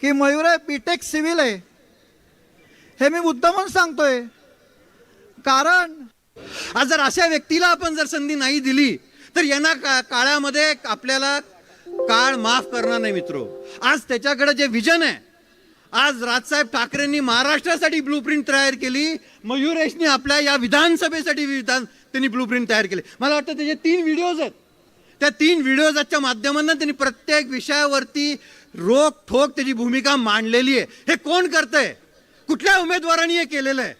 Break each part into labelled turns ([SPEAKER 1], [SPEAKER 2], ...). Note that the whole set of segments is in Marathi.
[SPEAKER 1] की मयूर आहे बीटेक सिव्हिल आहे. हे मी मुद्दामून सांगतोय. कारण
[SPEAKER 2] आज जर अशा व्यक्तीला आपण जर संधी नाही दिली तर यांना का काळामध्ये आपल्याला काळ माफ करणार नाही मित्रो. आज त्याच्याकडे जे विजन आहे आज राजसाहेब ठाकरेंनी महाराष्ट्रासाठी ब्लूप्रिंट तयार केली मयुरेशनी आपल्या या विधानसभेसाठी विधान त्यांनी ब्लूप्रिंट तयार केली. मला वाटतं त्याचे तीन व्हिडिओज आहेत. त्या तीन व्हिडिओजच्या माध्यमानं त्यांनी प्रत्येक विषयावरती रोख ठोक त्याची भूमिका मांडलेली आहे. हे कोण करतंय? कुठल्या उमेदवारांनी हे केलेलं आहे?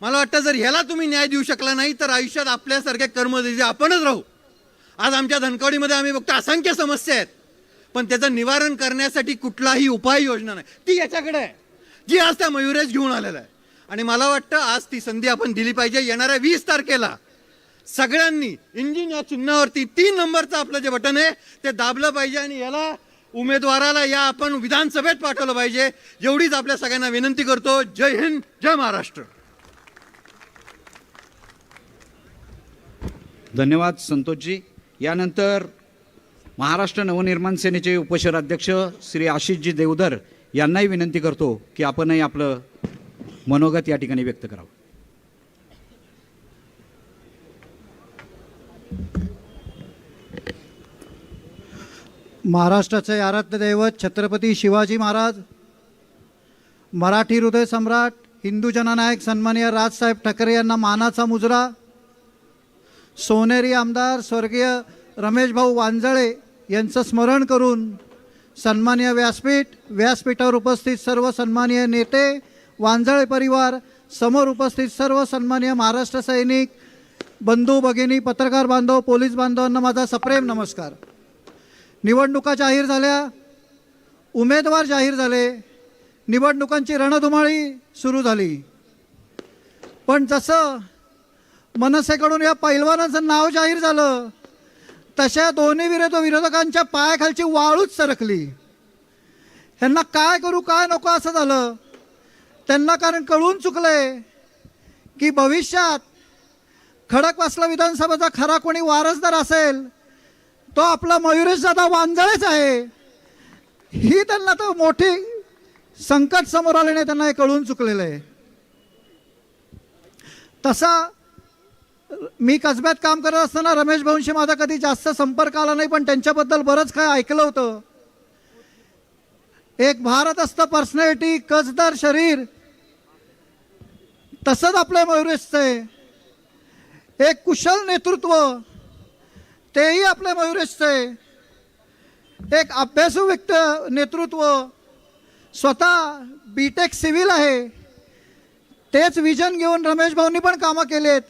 [SPEAKER 2] मला वाटतं जर ह्याला तुम्ही न्याय देऊ शकला नाही तर आयुष्यात आपल्यासारख्या कर्मयोगी आपणच राहू. आज आमच्या धनकवडीमध्ये आम्ही बघतो असंख्य समस्या आहेत. पण त्याचं निवारण करण्यासाठी कुठलाही उपाययोजना नाही. ती याच्याकडे आहे. जी आज त्या मयुरेश घेऊन आलेला आहे. आणि मला वाटतं आज ती संधी आपण दिली पाहिजे. येणाऱ्या वीस तारखेला सगळ्यांनी इंजिन या चिन्हावरती तीन नंबरचं आपलं जे बटन आहे ते दाबलं पाहिजे आणि याला उमेदवाराला या आपण विधानसभेत पाठवलं पाहिजे. एवढीच आपल्या सगळ्यांना विनंती करतो. जय हिंद जय महाराष्ट्र.
[SPEAKER 3] धन्यवाद संतोषजी. यानंतर महाराष्ट्र नवनिर्माण सेनेचे उपशहराध्यक्ष श्री आशिषजी देवधर यांनाही विनंती करतो की आपणही आपलं मनोगत या ठिकाणी व्यक्त करावं.
[SPEAKER 1] महाराष्ट्राचे आराध्य दैवत छत्रपती शिवाजी महाराज मराठी हृदय सम्राट हिंदू जननायक सन्माननीय राजसाहेब ठाकरे यांना मानाचा मुजरा सोनेरी आमदार स्वर्गीय रमेश भाऊ वांजळे यांचं स्मरण करून सन्माननीय व्यासपीठ व्यासपीठावर उपस्थित सर्व सन्माननीय नेते वांजळे परिवार समोर उपस्थित सर्व सन्माननीय महाराष्ट्र सैनिक बंधू भगिनी पत्रकार बांधव पोलीस बांधवांना माझा सप्रेम नमस्कार. निवडणुका जाहीर झाल्या उमेदवार जाहीर झाले निवडणुकांची रणधुमाळी सुरू झाली. पण जसं मनसेकडून या पैलवानाचं नाव जाहीर झालं तशा दोन्ही विरोध विरोधकांच्या पायाखालची वाळूच सरकली. ह्यांना काय करू काय नको असं झालं. त्यांना कारण कळून चुकलंय की भविष्यात खडकवासला विधानसभेचा खरा कोणी वारसदार असेल तो आपला मयुरेश दादा वांजळेच आहे. ही त्यांना तर मोठी संकट समोर आल्याने त्यांना हे कळून चुकलेलं आहे. तसा मी कसब्यात काम करत असताना रमेश भाऊंशी माझा कधी जास्त संपर्क आला नाही पण त्यांच्याबद्दल बरंच काय ऐकलं होतं. एक भारत असतं पर्सनॅलिटी कसदार शरीर तसंच आपल्या मयुरेशचं. आहे एक कुशल नेतृत्व तेही आपल्या मयुरेशचे. आहे एक अभ्यासू व्यक्त नेतृत्व स्वतः बीटेक सिव्हिल आहे. तेच विजन घेऊन रमेश भाऊंनी पण कामं केलेत.